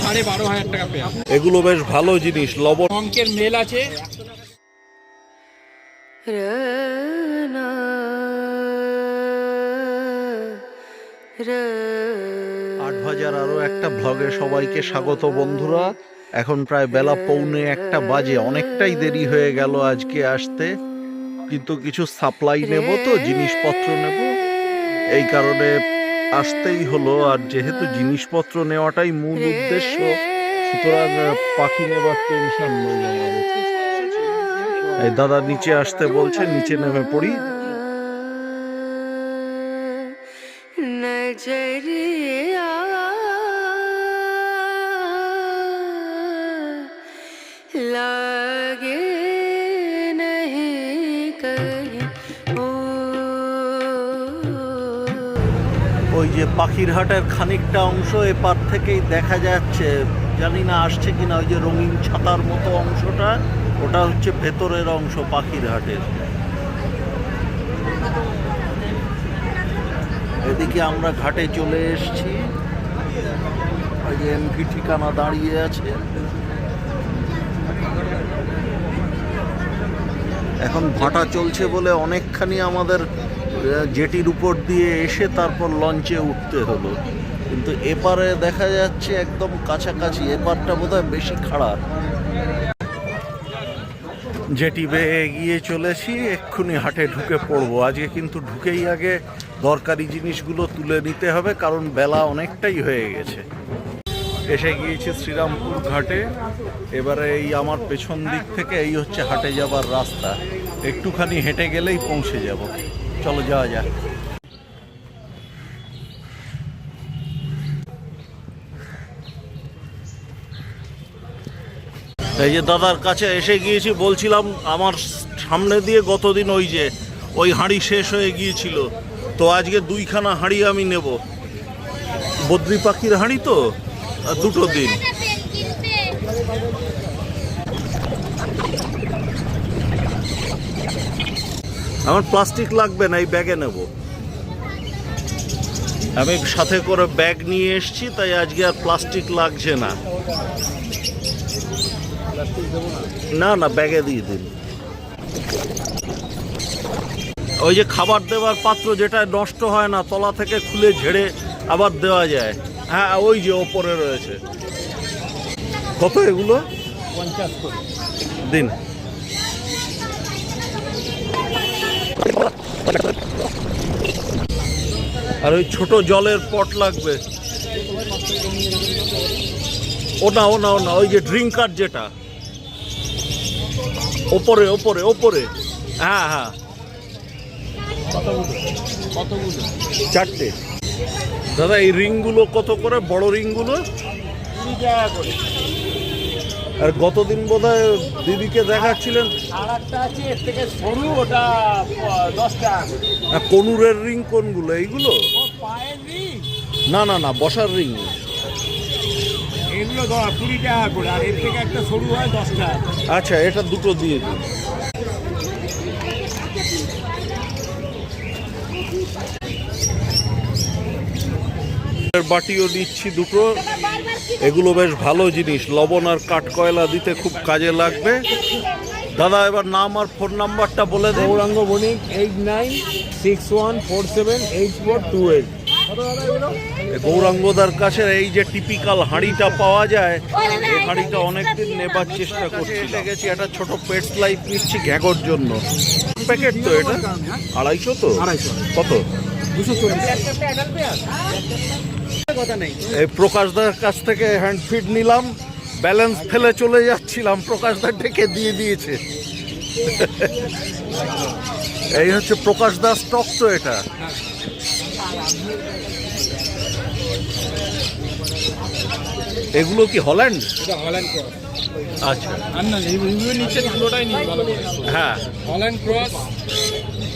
সাড়ে বারো হাজার টাকা পেয়ার এগুলো বেশ ভালো জিনিস লবণ। অঙ্কের মেল আছে। আট বাজার আরও একটা ভ্লগে সবাইকে স্বাগত বন্ধুরা। এখন প্রায় বেলা পৌনে একটা বাজে অনেকটাই দেরি হয়ে গেল আজকে আসতে। কিন্তু কিছু সাপ্লাই নেব তো জিনিসপত্র নেব। এই কারণে আসতেই হলো, আর যেহেতু জিনিসপত্র নেওয়াটাই মূল উদ্দেশ্য, সুতরাং পাখি নেবার টেনশন নেই দাদা নিচে আসতে বলছে, নিচে নেমে পড়ি। নজরিয়া। যে পাখির হাটের খানিকটা অংশ এপার থেকেই দেখা যাচ্ছে, জানি না আসছে কিনা ওই যে রঙিন ছাতার মতো অংশটা, ওটা হচ্ছে ভেতরের অংশ পাখির হাটের। এদিকে আমরা ঘাটে চলে এসেছি। ওই যে এমভি ঠিকানা দাঁড়িয়ে আছে। এখন ভাটা চলছে বলে অনেকখানি আমাদের জেটির উপর দিয়ে এসে তারপর লঞ্চে উঠতে হলো। কিন্তু এপারে দেখা যাচ্ছে একদম কাছাকাছি, এপারটা বোধহয় বেশি খারাপ জেটি বেয়ে এগিয়ে চলেছি, এক্ষুনি হাটে ঢুকে পড়ব। আজকে কিন্তু ঢুকেই আগে দরকারি জিনিসগুলো তুলে নিতে হবে, কারণ বেলা অনেকটাই হয়ে গেছে। এসে গিয়েছি শ্রীরামপুর ঘাটে। এবারে এই আমার পেছন দিক থেকে এই হচ্ছে হাটে যাবার রাস্তা। একটুখানি হেঁটে গেলেই পৌঁছে যাব। চলো যাওয়া যাক। এই যে দাদার কাছে এসে গিয়েছি, বলছিলাম আমার সামনে দিয়ে গতদিন ওই যে, ওই হাঁড়ি শেষ হয়ে গিয়েছিল। তো আজকে দুইখানা হাঁড়ি আমি নেব। বদ্রি পাখির হাঁড়ি তো? দুটো দিন। আমার প্লাস্টিক লাগবে না এই ব্যাগে নেব। আমি সাথে করে ব্যাগ নিয়ে এসেছি তাই আজকে আর প্লাস্টিক লাগছে না। না না ব্যাগে দিয়ে দিন। ওই যে খাবার দেওয়ার পাত্র যেটা নষ্ট হয় না তলা থেকে খুলে ঝেড়ে আবার দেওয়া যায়। হ্যাঁ ওই যে ওপরে রয়েছে। কত এগুলো? পঞ্চাশ দিন। আর ওই ছোট জলের পট লাগবে। ও না ও না ও না, ওই যে ড্রিঙ্কার যেটা। ওপরে ওপরে ওপরে। হ্যাঁ হ্যাঁ। চারটে। দাদা, এই রিংগুলো কত করে? বড় রিংগুলো? কুড়ি টাকা করে। আর গতদিন বোধ হয় দিদিকে দেখাচ্ছিলেন? কনুরের রিং কোনগুলো এইগুলো? না না না বসার রিং। এগুলো কুড়ি টাকা করে আর এর থেকে একটা সরু হয় দশ টাকা আচ্ছা এটা দুটো দিয়ে দিন। বাটিও দিচ্ছি দুটো। এগুলো বেশ ভালো জিনিস। লবণ আর কাঠকয়লা দিতে খুব কাজে লাগবে। দাদা এবার নাম আর ফোন নাম্বারটা বলে দেন। Gouranga Banik eight nine six one four seven eight four two eight গৌরাঙ্গদার কাছে এই যে টিপিক্যাল হাঁড়িটা পাওয়া যায় এই হাঁড়িটা অনেকদিন নেবার চেষ্টা করছি গেছি একটা ছোট পেট লাইফ নিচ্ছি ঘ্যাগোর জন্য। প্যাকেট তো এটা? আড়াইশো। তো? আড়াইশো। কত? দুশো চল্লিশ। এই প্রকাশদার কাছ থেকে হ্যান্ড ফিড নিলাম ব্যালেন্স ফেলে চলে যাচ্ছিলাম প্রকাশদা ডেকে দিয়ে দিয়েছে। এই হচ্ছে প্রকাশদা স্টক তো এটা। এগুলো কি হল্যান্ড? এটা হল্যান্ড ক্রস। আচ্ছা। হ্যাঁ। হল্যান্ড ক্রস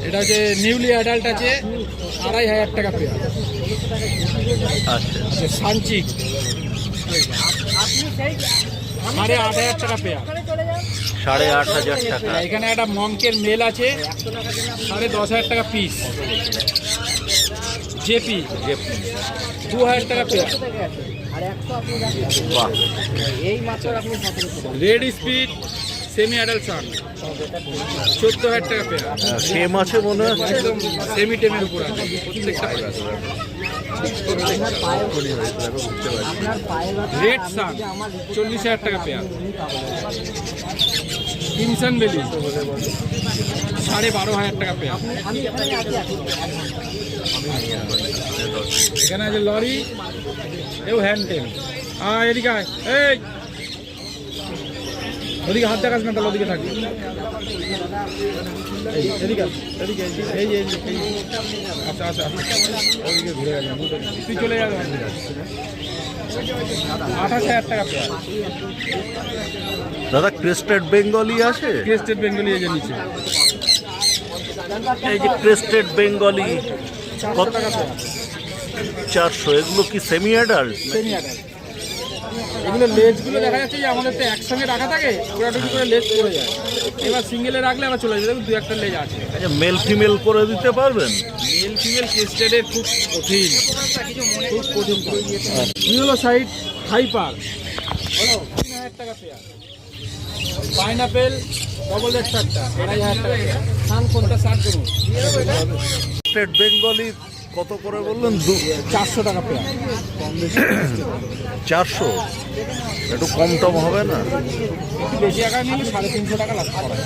এটা হচ্ছে নিউলি অ্যাডাল্ট আছে আড়াই হাজার টাকা পেয়ার আচ্ছা। আছে সানচিক। সাড়ে আট হাজার টাকা পেয়ার সাড়ে আট হাজার টাকা। এখানে একটা মঙ্কের মেল আছে সাড়ে দশ হাজার টাকা পিস জেপি। যে দু হাজার টাকা pair red speed semi adult সান চোদ্দ হাজার টাকা পেয়ার। সেম আছে মনে হচ্ছে একদম সেমি টেমের উপর আছে প্রত্যেকটা রেড সান চল্লিশ হাজার টাকা পেয়ার। কিমসান বেলি সাড়ে বারো হাজার টাকা পেয়ার। এখানে আছে লরি এও হ্যান্ড টেম আয় এদিকে এই! ওদিকে হাত দেখাস না তাহলে ওদিকে থাকবে এদিকে এদিকে এই যে, এই যে, এই। যে। আচ্ছা আচ্ছা। ওদিকে ঘুরে গেছে তুই চলে যাবে আঠাশ হাজার টাকা। দাদা ক্রেস্টেড বেঙ্গলি আছে? স্টেট বেঙ্গলি এই যে নিচে। এই যে ক্রেস্টেড বেঙ্গলি চারশো টাকা চারশো এগুলো কি সেমি অ্যাডাল্ট সেমি অ্যাডাল্ট এগুলো লেজগুলো দেখা যাচ্ছে যে আমাদের তো একসঙ্গে রাখা থাকে ওরা টুকু করে লেজ পড়ে যায়। এবার সিঙ্গেলে রাখলে আবার চলে যাবে দু একটা লেজ আছে। আচ্ছা মেল ফিমেল করে দিতে পারবেন? মেল ফিমেল কেস্টেডের খুব কঠিন। খুব কঠিন সাইড হাইপার বলো তিন হাজার টাকা পেয়ার পাইনাপেল ডবল শার্টটা আড়াই হাজার টাকা সান কোনটা শার্ট করুন? বেঙ্গলি কত করে বললেন? চারশো টাকা পেয়ার। চারশো? একটু কম টম হবে না? একটু বেশি আকার নিলে সাড়ে তিনশো টাকা লাগতে পারে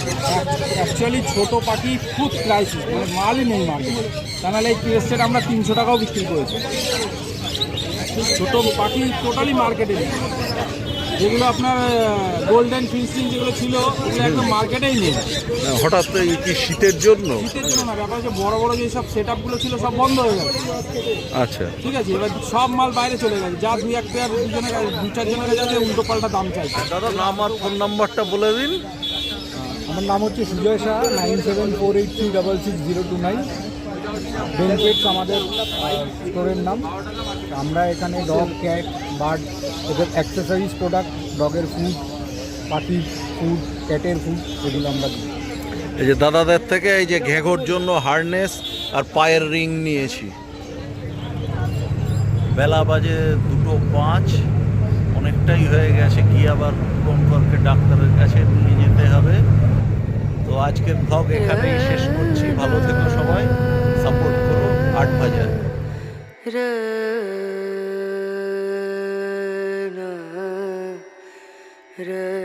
অ্যাকচুয়ালি ছোটো পাখি খুব ক্রাইসিস মানে মালই নেই মার্কেটে তা নাহলে এই ক্রেস্টেড আমরা তিনশো টাকাও বিক্রি করেছি। ছোটো পাখি টোটালি মার্কেটে নেই। যেগুলো আপনার গোল্ডেন ফিনসিং যেগুলো ছিল ওগুলো একদম মার্কেটেই নেই। হঠাৎ এই কি শীতের জন্য? শীতের জন্য না ব্যাপার হচ্ছে বড় বড় যেসব সেট আপগুলো ছিল সব বন্ধ হয়ে গেছে। আচ্ছা। ঠিক আছে এবার সব মাল বাইরে চলে গেছে। যা দুই এক পেয়ার দুজনের কাছে- দু চারজনের কাছে আছে উল্টো পাল্টা দাম চাইছে। দাদা নাম আর ফোন নাম্বারটা বলে দিন। আমার নাম হচ্ছে Sujoy Shah nine seven four eight three double six zero two nine Benpets আমাদের স্টোরের নাম। আমরা এখানে ডগ ক্যাট বার্ড এদের অ্যাক্সেসরিজ প্রোডাক্ট ডগের ফুড পাখির ফুড ক্যাটের ফুড এগুলো আমরা দিই। এই যে দাদাদের থেকে এই যে ঘেঘোর জন্য হারনেস আর পায়ের রিং নিয়েছি। বেলা বাজে দুটো পাঁচ অনেকটাই হয়ে গেছে কি আবার রূপঙ্করকে ডাক্তারের কাছে নিয়ে যেতে হবে। তো আজকের ভ্লগ এখানেই শেষ করছি ভালো থেকো সবাই সাপোর্ট করো আট বাজার। る